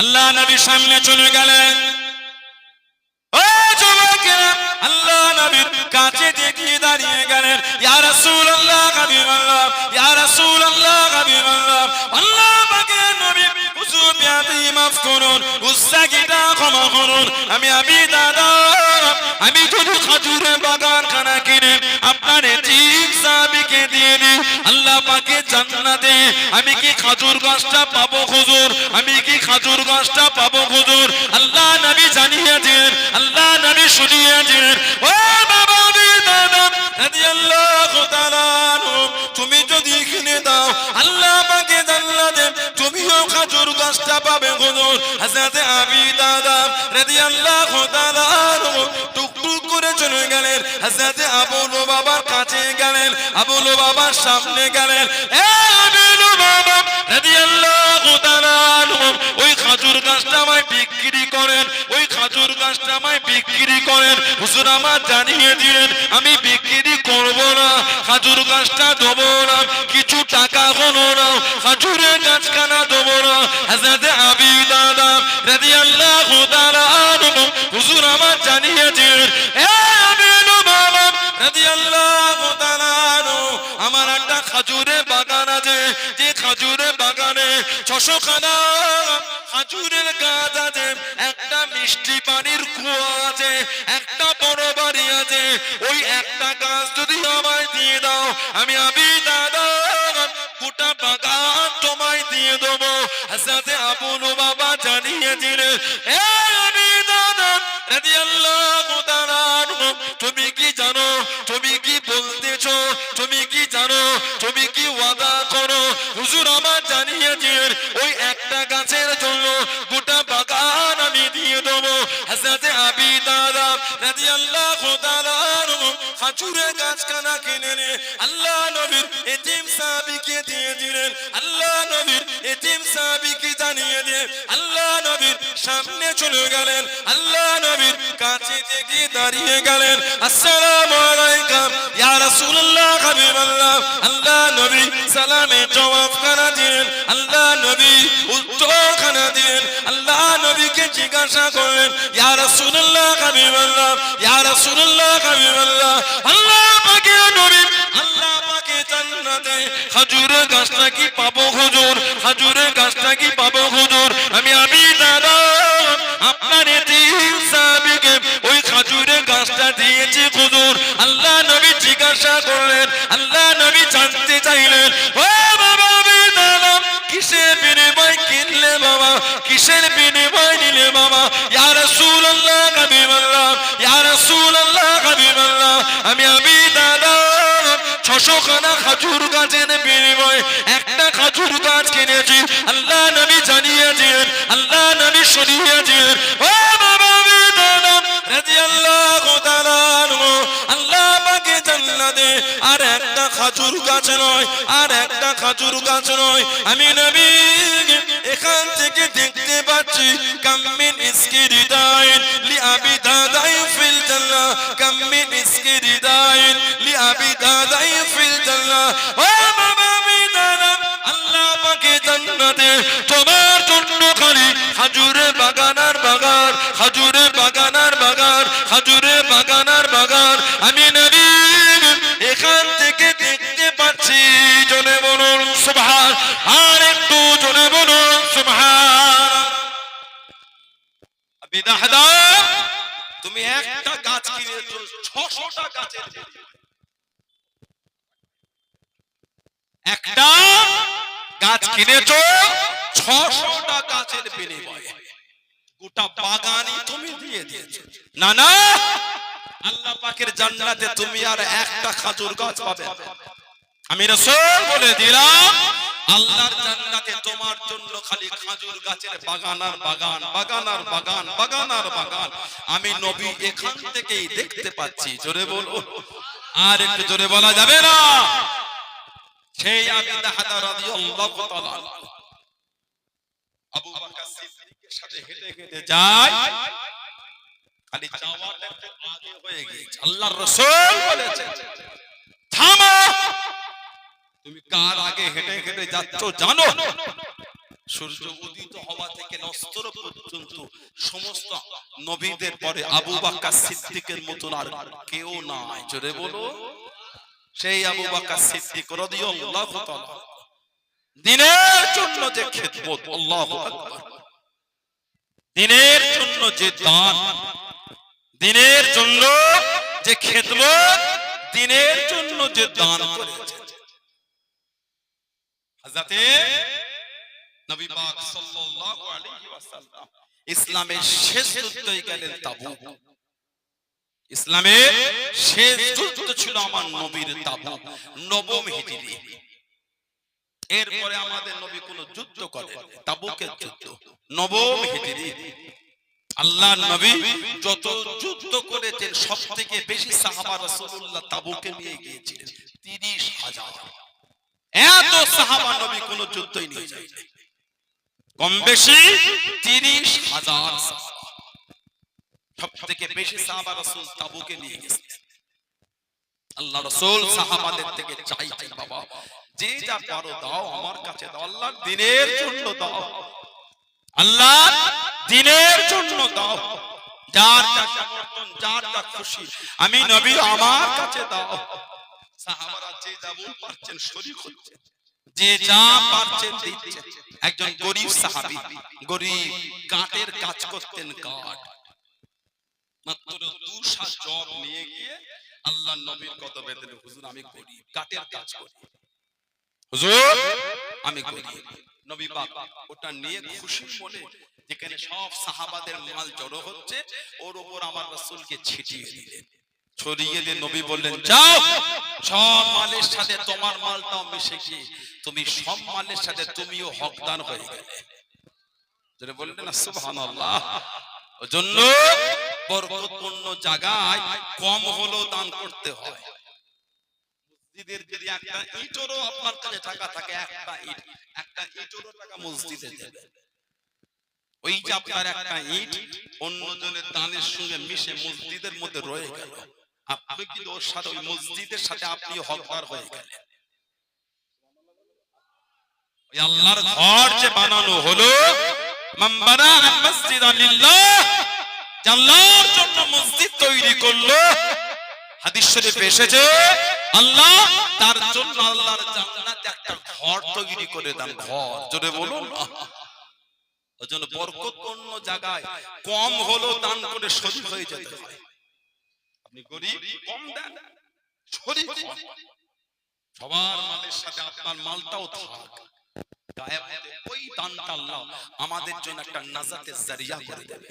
আল্লাহ নবী সামনে চলে গেলেন। ও আল্লাহ নবীর কাছে দেখিয়ে দাঁড়িয়ে গেলেন। ইয়া রাসূলুল্লাহ হাবিবাল্লাহ আল্লাহ পাকের নবী, হুজুর বিয়াদি মাফ করুন উস্তাগিটা ক্ষমা আমি আমি দাদা, আমি যদি খাজুরের বাগান পাকে জান্নাতে। আমি কি খাজুর গাছটা পাবো হুজুর? আমি কি খাজুর গাছটা পাবো হুজুর? আল্লাহ নবী জানিয়েছেন, আল্লাহ নবী শুনিয়েছেন। ও বাবা দাদা রাদিয়াল্লাহু তাআলা তুমি যদি কিনে দাও, আল্লাহ পাকে জান্নাতে, তুমিও খাজুর গাছটা পাবে হুজুর। হযরত আবি দাদা রাদিয়াল্লাহু তাআলা টুকটুক করে চলে গেলেন। হযরত আবুল বাবার গেলেন আবুল বাবার সামনে গেলেন। ওই খাজুর গাছটা আমায় বিক্রি করেন ওই খাজুর গাছটা আমায় বিক্রি করেন। হুজুর আমার জানিয়ে দিলেন আমি বিক্রি করব না খাজুর গাছটা দেবো না কিছু টাকা হলো না খাজুরের গাছখানা দেবো না। হাজরাতে আবি দাদা তাআলা আনহু, হুজুর আমার জানিয়ে দিলেন এ আমিন বাবা রাদিয়াল্লাহু মিষ্টি পানির আছে, একটা বড় বাড়ি আছে। ওই একটা গাছ যদি আমায় দিয়ে দাও, আমি আমি গোটা বাগান তোমায় দিয়ে দেবো। আবুল বাবা জানিয়ে খাজুরের গাছখানা কিনে নে আল্লাহ নবীর এতিম সাহাবীকে দিয়ে দিলেন। আল্লাহ নবীর এতিম সাহাবীকে জানিয়ে দিয়ে আল্লাহ নবীর সামনে চলে গেলেন। আল্লাহ নবীর কাছে থেকে দাঁড়িয়ে গেলেন। আসসালামু ইয়া রাসূলুল্লাহ হাবিবাল্লাহ। আল্লাহ নবী সালামে জবাব খানা দিলেন। আল্লাহ নবী উত্তর খানা দিলেন। আল্লাহ নবীকে জিজ্ঞাসা করলেন, ইয়া রাসূলুল্লাহ হাবিবাল্লাহ আল্লাহ পাকে নবী, আল্লাহ পাকে জান্নাতে। গাছটা কি পাবো হুজুর? গাছটা কি পাবো হুজুর? আমি আমি দাদা আপনার ওই গাছটা দিয়েছি হুজুর। আল্লাহ নবী জিজ্ঞাসা করলেন, আল্লাহ নবী জানতে চাইলেন, ও ছশো খানা খাজুর গাছের বিনিময়ে একটা খাজুর গাছ কিনেছি। আল্লাহ নবী জানিয়েছেন আল্লাহ নবী শুনিয়েছেন ও বাবা আর একটা খাজুর গাছ নয়, আর একটা খাজুর গাছ নয়। আমি নবী এখান থেকে দেখতে পাচ্ছি কাম্মিন গাছ কিনেছো? ছশোটা গাছের বিনিময়ে। গোটা বাগানই তুমি দিয়ে দিয়েছ। না না। আল্লাহ পাকের জান্নাতে তুমি আর একটা খাজুর গাছ পাবে। আমি রসুল বলে দিলাম, আল্লাহর জান্নাতে তোমার জন্য খালি খাজুর গাছের বাগান আর বাগান বাগান আর বাগান বাগান আর বাগান। আমি নবী এখান থেকেই দেখতে পাচ্ছি। জোরে বলো। আর একটু জোরে বলা যাবে না? সেই আবি দাহাদা রাদিয়াল্লাহু তাআলা আবু বকর সিদ্দিকের সাথে হেঁটে হেঁটে যায়। খালি আগে হয়ে গিয়েছে। আল্লাহর রাসূল বলেছেন থামো! তুমি কার আগে হেঁটে হেঁটে যাচ্ছ জানো? সূর্য উদিত হওয়া থেকে বস্ত্র পর্যন্ত সমস্ত নবীদের পরে আবু বাক্কার সিদ্দিকের মতন আর কেউ নাই। জোরে বলো সেই আবু বাক্কার সিদ্দিক রাদিয়াল্লাহু তাআলা দিনের জন্য যে খেদমত আল্লাহু আকবার। দিনের জন্য যে দান দিনের জন্য যে খেদমত দিনের জন্য যে দান করেছে হযরতে নবী পাক সাল্লাল্লাহু আলাইহি ওয়াসাল্লাম ইসলামের শেষ যুদ্ধে গেলেন তাবুক। ইসলামের শেষ যুদ্ধ ছিল আমার নবীর তাবুক নবম হিজরি। এরপরে আমাদের নবী কোন যুদ্ধ করেন তাবুকের যুদ্ধ, নবম হিজরি। আল্লাহ নবী যত যুদ্ধ করেছেন সব থেকে বেশি সাহাবা রাসূলুল্লাহ তাবুকে নিয়ে গিয়েছিলেন 30 হাজার। এত সাহাবা নবী কোন যুদ্ধই নিয়ে যায় কম বেশি 30 হাজার সব থেকে বেশি সাহাবা রাসূল তাবুকে নিয়ে গেছেন আল্লাহ রাসূল সাহাবাদের থেকে বাবা। যে যা পারো দাও আমার কাছে দাও। আল্লাহর জন্য দাও। আল্লাহ দিনের জন্য দাও। যার যা সমর্থন যার যা খুশি আমি নবী আমার কাছে দাও। সাহাবারা যে যেমন পারছেন শরীক হচ্ছেন যে যা পারছেন দিচ্ছেন একজন গরিব সাহাবী গরিব কাঠের কাজ করতেন কাঠ। মাত্র দুশা জব নিয়ে গিয়ে আল্লাহ নবীর কদমে দিলেন হুজুর আমি গরিব কাঠের কাজ করি। হুজুর আমি গরিব। নবী পাক ওটা নিয়ে খুশি মনে যেখানে সব সাহাবাদের মাল জড়ো হচ্ছে ওর উপর আমার রাসূলকে ছিটিয়ে দিলেন। ছড়িয়ে দিয়ে নবী বললেন যাও সব মালের সাথে তোমার মালটাও মিশে গিয়ে তুমি সব মালের সাথে তুমিও হকদান হয়ে গেলে। বললেন সুবহানাল্লাহ। ওজন্য বরকতপূর্ণ জায়গায় কম হলেও দান করতে হয়। মসজিদের যদি একটা আপনার কাছে টাকা থাকে, একটা ইট, একটা টাকা মসজিদে দেবে। ওই যে আপনার একটা ইট অন্যজনের দানের সঙ্গে মিশে মসজিদের মধ্যে রয়ে গেল। আপনি ওর সাথে, ওই মসজিদের সাথে আপনি হকদার হয়ে গেলেন। আল্লাহর ঘর যে বানানো হলো মসজিদ আল্লাহর জন্য মসজিদ তৈরি করল। হাদিস শরীফে এসেছে, আল্লাহ তার জন্য আল্লাহর জান্নাতে একটা ঘর তৈরি করে দেন, ঘর। জোরে বলুন। ওই জন্য বরকতপূর্ণ জায়গায় কম হলো দান করে শরীর হয়ে যেতে হয় আপনি গরিব, কম দেন। শরীর সবার মালের সাথে আপনার মালটাও থাক। গায়েব ওই দানটা আল্লাহ আমাদের জন্য একটা নাজাতের জারিয়া করে দেবে।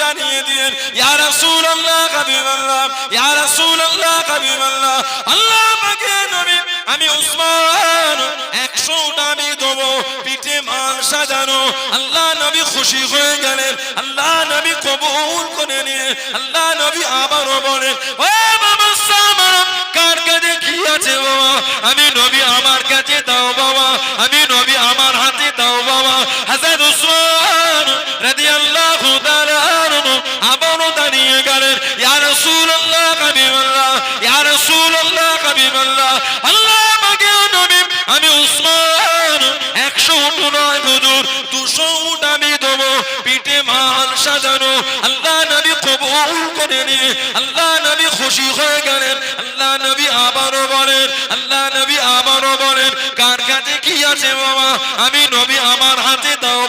জানিয়ে দিলেন ইয়া রাসূলুল্লাহ, হাবিবাল্লাহ, ইয়া রাসূলুল্লাহ, হাবিবাল্লাহ, আল্লাহ পাকে নবী, আমি উসমান 100 আমি দেব পিঠে মাল সাজানো, আল্লাহ নবী খুশি হয়ে গেলেন, আল্লাহ নবী কবুল করে নিয়ে আল্লাহ নবী আবারও বলেন কার কাছে কি আছে বাবা? আমি রাসূলুল্লাহ আমি উসমান, একশো নয় হুজুর, দুশো উঠ আমি দেবো, পিঠে মাল সাজানো। আল্লাহ নবী কবুল করে নিয়ে, আল্লাহ নবী খুশি হয়ে গেলেন। আল্লাহ নবী আবারও বলেন, আল্লাহ নবী আবারও বলেন, কার কাছে কি আছে বাবা? আমি নবী আমার হাতে দাও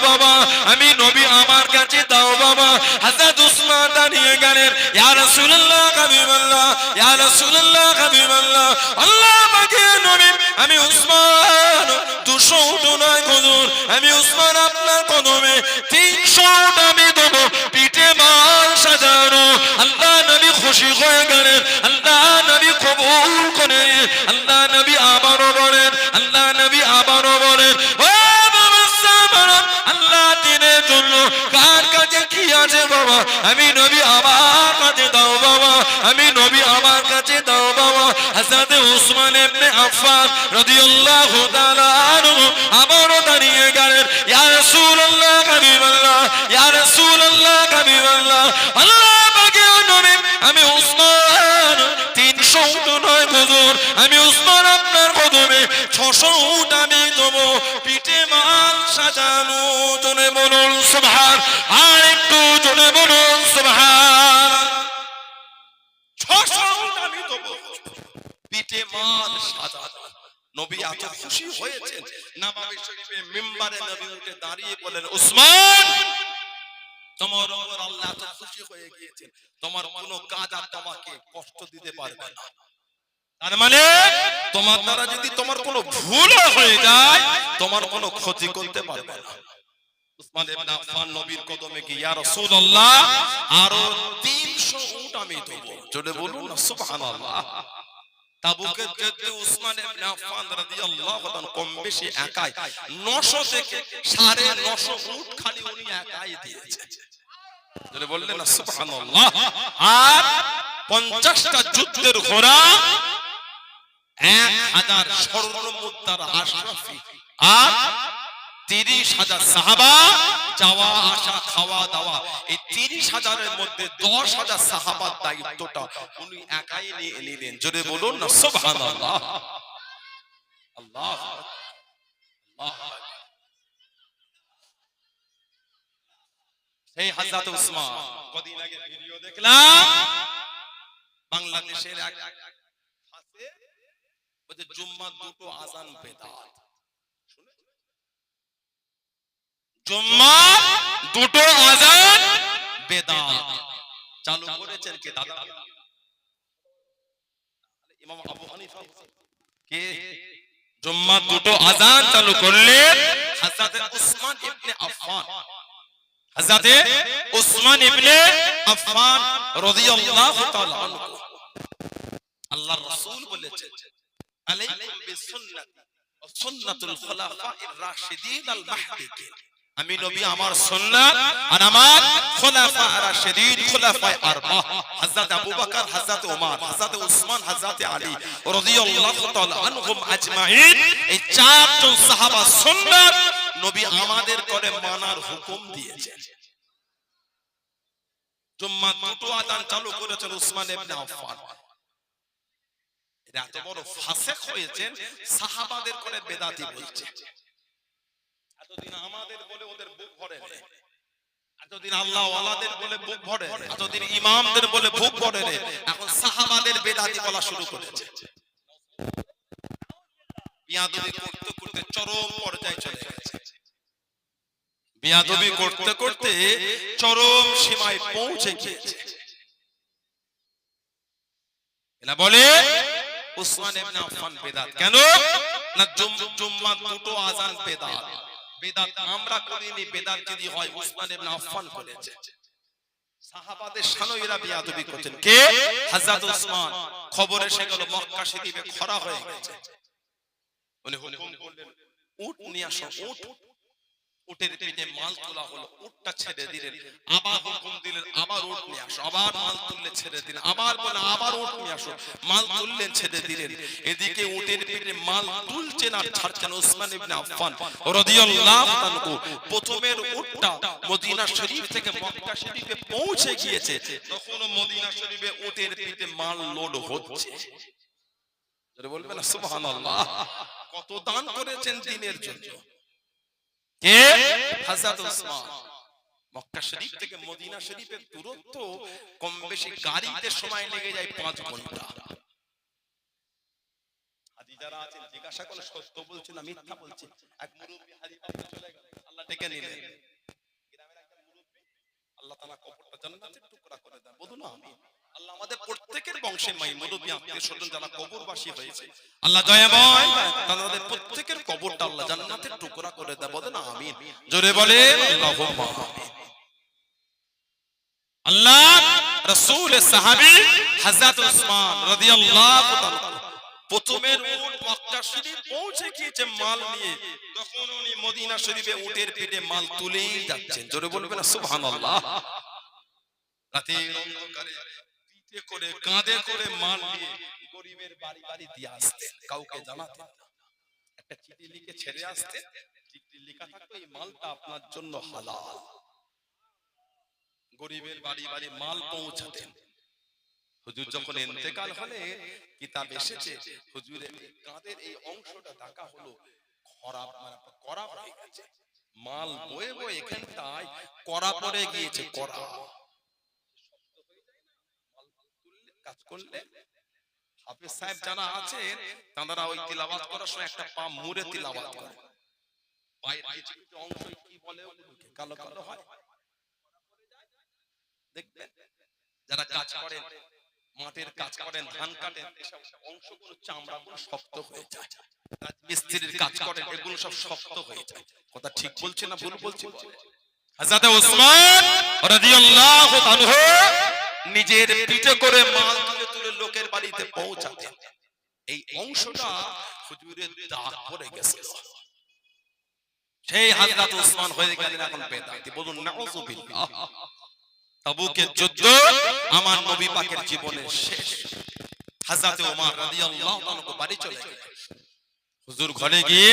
জানেন, ইয়া রাসূলুল্লাহ, হাবিবাল্লাহ, ইয়া রাসূলুল্লাহ, হাবিবাল্লাহ, আল্লাহ পাকে নবী, আমি উসমান 200 নয় হুজুর আমি উসমান আপনার কদমে 300 ইবনে আফফান রাদিয়াল্লাহু তাআলা দাঁড়িয়ে গেলেন, ইয়া রাসূলুল্লাহ, হাবিবাল্লাহ, ইয়া রাসূলুল্লাহ, হাবিবাল্লাহ আমি উসমান, তিনশো উট নয় হুজুর, আমি উসমান আপনার কদমে ছশো উট আমি দেবো, পিঠে মাল সাজানো জনে বলুন সুবহান, আর একটু জনে বলুন পিঠে মাল নবী এত খুশি হয়েছেন। নবাবী শরীফে মিম্বারে নবী উঠে দাঁড়িয়ে বলেন, উসমান, তোমার উপর আল্লাহ এত খুশি হয়ে গিয়েছেন। তোমার কোনো কাজ আর তোমাকে কষ্ট দিতে পারবে না। তার মানে তোমার দ্বারা যদি তোমার কোনো ভুল হয়ে যায়, তোমার কোনো ক্ষতি করতে পারবে না। উসমান ইবনে আফফান নবীর কদমে গিয়ে, ইয়া রাসূলুল্লাহ, আরও 300 উট আমি দেব জোরে বলুন সুবহানাল্লাহ। তাবুকের যুদ্ধে উসমান ইবনে আফফান রাদিয়াল্লাহু তাআলা কম বেশি একাই। 900 থেকে 950 উট খালি উনি একাই দিয়েছেন জোরে বললেন না সুবহানাল্লাহ। আর পঞ্চাশটা যুদ্ধের ঘোড়া এক হাজার স্বর্ণ মুদ্রার আশরাফি। আর তিরিশ হাজার সাহাবা যাওয়া, আসা, খাওয়া, দাওয়া। এই তিরিশ হাজারের মধ্যে দশ হাজার সাহাবার দায়িত্বটা উনি একাই নিয়ে নিলেন। জোরে বলুন না আল্লাহ সেই হাজরত উসমান কদিন আগে ভিডিও দেখলাম, বাংলাদেশের এক জুম্মা দুটো আজান বেদাত। জুম্মা, দুটো আজান, বেদাত। চালু করেছেন কে দাদা? ইমাম আবু হানিফা। কে? জুম্মা, দুটো আজান চালু করলেন হযরত উসমান ইবনে আফফান। হযরতে উসমান ইবনে আফফান রাদিয়াল্লাহু তাআলা আনহু। আল্লাহর রাসূল বলেছেন, আলাইকুম বিসুন্নতি ওয়া সুন্নাতুল খুলাফা'iর রাশিদিন আল মাহদিকিন আমি নবী, আমার সুন্নাত আর আমার খোলাফা রাশিদিন, খোলাফায়ে আরবা। হযরত আবু বকর, হযরত ওমর, হযরত উসমান, হযরত আলী রাদিয়াল্লাহু তাআলা আনহুম আজমাইন। এই চারজন সাহাবা সুন্নাত নবী আমাদের করে মানার হুকুম দিয়েছেন। জুম্মা দুটো আযান চালু করেছেন উসমান ইবনে আফফান। এত বড় ফাসেক হয়েছেন, সাহাবাদের করে বেদাতি বলছে এতদিন আমাদের বলে ওদের বুক ভরে রে এতদিন আল্লাহ ওয়ালাদের বলে বুক ভরে এতদিন ইমামদের বলে বুক ভরে এখন সাহাবাদের বেদাতি বলা শুরু করেছে। বিয়াদবি করতে করতে চরম পর্যায়ে চলে গেছে। বিয়াদবি করতে করতে চরম সীমায় পৌঁছে গিয়েছে। বলে ইবনে আফফান বেদাত। কেন? না জুম্মা দুটো আজান বেদাত। বেদাত আমরা করিনি, বেদাত যদি হয়, উসমান ইবনে আফফান করেছে সাহাবাদের সানয়ীরা বিয়াদবি করতেন। কে? হযরত উসমান। খবর এসে গেল, মক্কা শরীফে খরা হয়ে গেছে। উনি হুকুম করলেন, উট নিয়ে আসো, উট। উটের পিঠে মাল তোলা হলো উটটা ছেড়ে দিলেন। আবার হুকুম দিলেন আবার উট নিয়ে আসো আবার মাল তুললে ছেড়ে দিলেন আবার বলে আবার উট নিয়ে আসো মাল তুললেন ছেড়ে দিলেন। এদিকে উটের পিঠে মাল তুলছেন আর ছাড়ছেন ওসমান ইবনে আফফান। রাদিয়াল্লাহু আনহু প্রথমের উটটা মদিনা শরীফ থেকে মক্কা শরীফে পৌঁছে গিয়েছে। তখন মদিনা শরীফে উটের পিঠে মাল লোড হচ্ছে। বলবেন না সুবহানাল্লাহ। কত দান করেছেন দিনের জন্য কে? হযরত উসমান। মক্কা শরীফ থেকে মদিনা শরীফের দূরত্ব কম বেশি গাড়িতে সময় লেগে যায় পাঁচ ঘণ্টা। যারা আছেন জিজ্ঞাসা করে সত্য বলছে না মিথ্যা বলছে? এক মুরব্বী হাজি চলে গেল। আল্লাহ ডেকে নিলেন। গ্রামের একটা মুরব্বী আল্লাহ তাআলা কবরটা জান্নাতের টুকরা করে দেন। বলুন না। আমি আল্লাহ আমাদের প্রত্যেকের বংশের মাই মুরব্বী আত্মীয় স্বজন যারা কবরবাসী হয়েছে। আল্লাহ দয়াময় তাদের প্রত্যেকের কবরটা আল্লাহ জান্নাতের টুকরা করে দেন বলেন আমিন। জোরে বলে আল্লাহুম্মা আমিন। আল্লাহ রাসূল সাহাবী হযরত উসমান রাদিয়াল্লাহু তাআলা প্রথমের উট মক্কা শরীফ পৌঁছে গিয়েছে মাল নিয়ে। তখন উনি মদিনা শরীফে উটের পেটে মাল তুলেই যাচ্ছেন। জোরে বলবেন না সুবহানাল্লাহ। রাতের অন্ধকারে করে কাঁধে করে মাল নিয়ে গরিবের বাড়ি বাড়ি দিয়ে আসতেন কাউকে জানাতেন না। একটা চিঠি লিখে ছেড়ে আসতেন চিঠি লেখা থাকতো এই মালটা আপনার জন্য হালাল। গরিবের বাড়ি বাড়ি মাল পৌঁছাতেন। হুজুর যখন ইন্তেকাল হলে কিতাব এসেছে হুজুরের এই কাঁধের এই অংশটা ঢাকা হলো খরাব মানে করা হয়ে গেছে। মাল বয়ে বয়ে এখানটায় করা পড়ে গিয়েছে করা। কাজ করলে হাফেজ সাহেব যারা আছেন তারা ওই তিলাবাত করার সময় একটা পা মুড়ে তিলাবাত করে। পায়ের কিছু কিছু অংশ কি বলে কালো কালো হয়। দেখবেন যারা কাজ করেন মাঠের কাজ করেন ধান কাটেন এসব অংশগুলো চামড়াগুলো শক্ত হয়ে যায়। মিস্ত্রির কাজ করেন এগুলো সব শক্ত হয়ে যায়। কথা ঠিক বলছে না ভুল বলছে। হযরত ওসমান রাদিয়াল্লাহু আনহু নিজের পিঠে করে মাল তুলে তুলে লোকের বাড়িতে পৌঁছাতেন। এই অংশটা হুজুরের দাগ পড়ে গেছে। সেই হযরত ওসমান হয়ে গেলেন এখন বেদাতি বলুন নাউযুবিল্লাহ তাবুকের যুদ্ধ আমার নবী পাকের জীবনের শেষ। হযরত ওমর রাদিয়াল্লাহু তাআলা বাড়ি চলে গেলেন। হুজুর ঘরে গিয়ে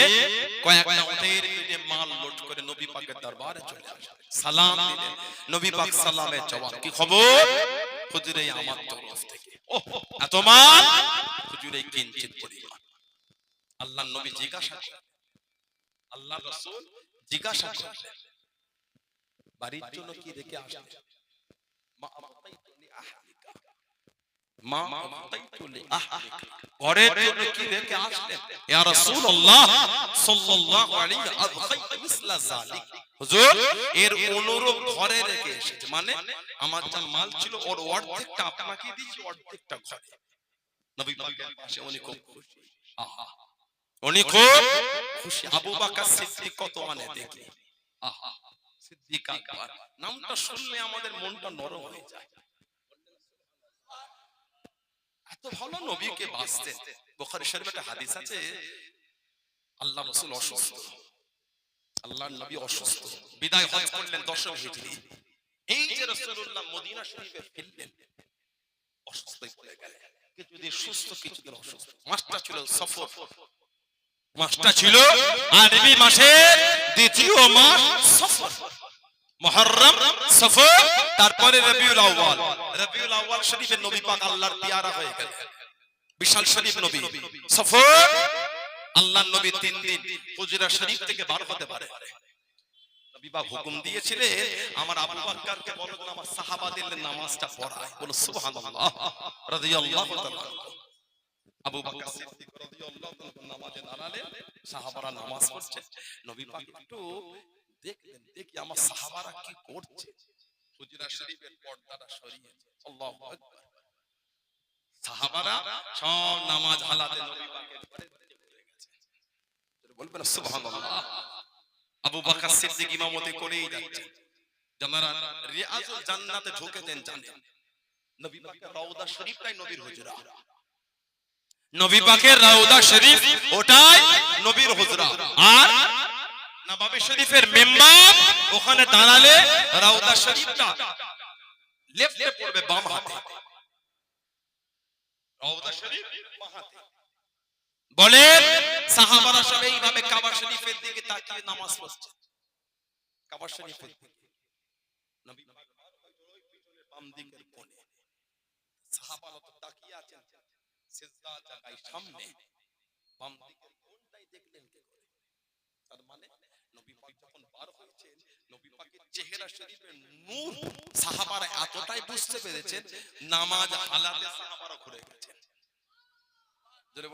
কয়েকটা উটের পিঠে মাল লোড করে নবী পাকের দরবারে চলে আসলেন সালাম দিলেন। নবী পাক সালামের জবাব কি খবর? হুজুরে আমার তরফ থেকে। ওহ এত মাল? হুজুরে কিঞ্চিত পরিমাণ। আল্লাহ নবী জিজ্ঞাসা করলেন। আল্লাহ রাসূল জিজ্ঞাসা করলেন। বাড়ির জন্য কি রেখে আসলেন মা আহলিকা মা আমাতাইতু লি আহলিকা। ঘরের জন্য কি রেখে আসলেন? ইয়া রাসূলুল্লাহ সাল্লাল্লাহু আলাইহি আযখাইতু মিসলা যালিক। হুজুর এর অনুরূপ ঘরে রেখে এসেছে। মানে আমার যা মাল ছিল ওর অর্ধেকটা আপনাকে দিয়েছি অর্ধেকটা ঘরে। নবী পাকের পাশে উনি খুব খুশি। আহা। উনি খুব খুশি। আবু বকর সিদ্দিক কত মানে দেখি আহা। সিদ্দিক আকবর। নামটা শুনলে আমাদের মনটা নরম হয়ে যায়। এত ভালো নবীকে বাঁচতেন বুখারী শরীফে একটা হাদিস আছে, আল্লাহ রাসূল অসুস্থ। আল্লাহর নবী অসুস্থ। বিদায় হজ করলেন দশম হিজরি। এই যে রাসূলুল্লাহ মদিনা শরীফে ফিরলেন অসুস্থ হয়ে গেলেন। কিছুদিন সুস্থ, কিছুদিন অসুস্থ। মাসটা ছিল সফর। মাসটা ছিল আরবি মাসের দ্বিতীয় মাস সফর। মুহররম, সফর, তারপরে রবিউল আউয়াল। রবিউল আউয়াল শরীফে নবী পাক আল্লাহর পিয়ারা হয়ে গেল। বিশাল শরীফ নবী। সফর, আল্লাহর নবী তিন দিন হুজরা শরীফ থেকে বার হতে পারে। নবী পাক হুকুম দিয়েছিলেন, আমার আবু বকরকে বলো যেন আমার সাহাবাদের নামাজটা পড়ায়। বলো, সুবহানাল্লাহ। রাদিয়াল্লাহু তাআলা। আবু বকর সিদ্দিক রাদিয়াল্লাহু তাআলা নামাজে দাঁড়ালেন সাহাবারা নামাজ পড়ছে। নবী পাক একটু দেখলেন দেখি আমার সাহাবারা কি করছে। হুজরা শরীফের পর্দাটা সরিয়েছে আল্লাহু আকবার। সাহাবারা সব নামাজ হালাতে নবী পাকের ঘরে ঘরে গেছে। বলবেন সুবহানাল্লাহ। আবু বকর সিদ্দিক ইমামতি করেই যাচ্ছে। যারা রিয়াজুল জান্নাতে জানেন নবী পাকের রওজা শরীফটাই নবীর হুজরা। নবী পাকের রাউদা শরীফ ওটাই নবীর হুজরা। আর নবাবী শরীফের মেম্বার, ওখানে দাঁড়ালে রওজা শরীফটা লেফটে পড়বে বাম হাতে। রওজা শরীফ বাম হাতে। বলেন সাহাবারা সব এইভাবে কাবা শরীফের দিকে তাকিয়ে নামাজ পড়ছে। কাবা শরীফের দিকে। নবী বাম দিকের কোণে। সাহাবারা তো তাকিয়ে আছেন। সিজদা জায়গায় সামনে। বাম দিকের কোণটাই দেখলেন কি করে? তার মানে পাক যখন বার হয়েছেন, নবী পাকের চেহারা শরীফের নূর সাহাবারা এতটাই বুঝতে পেরেছেন, নামাজ হালাতে সাহাবারা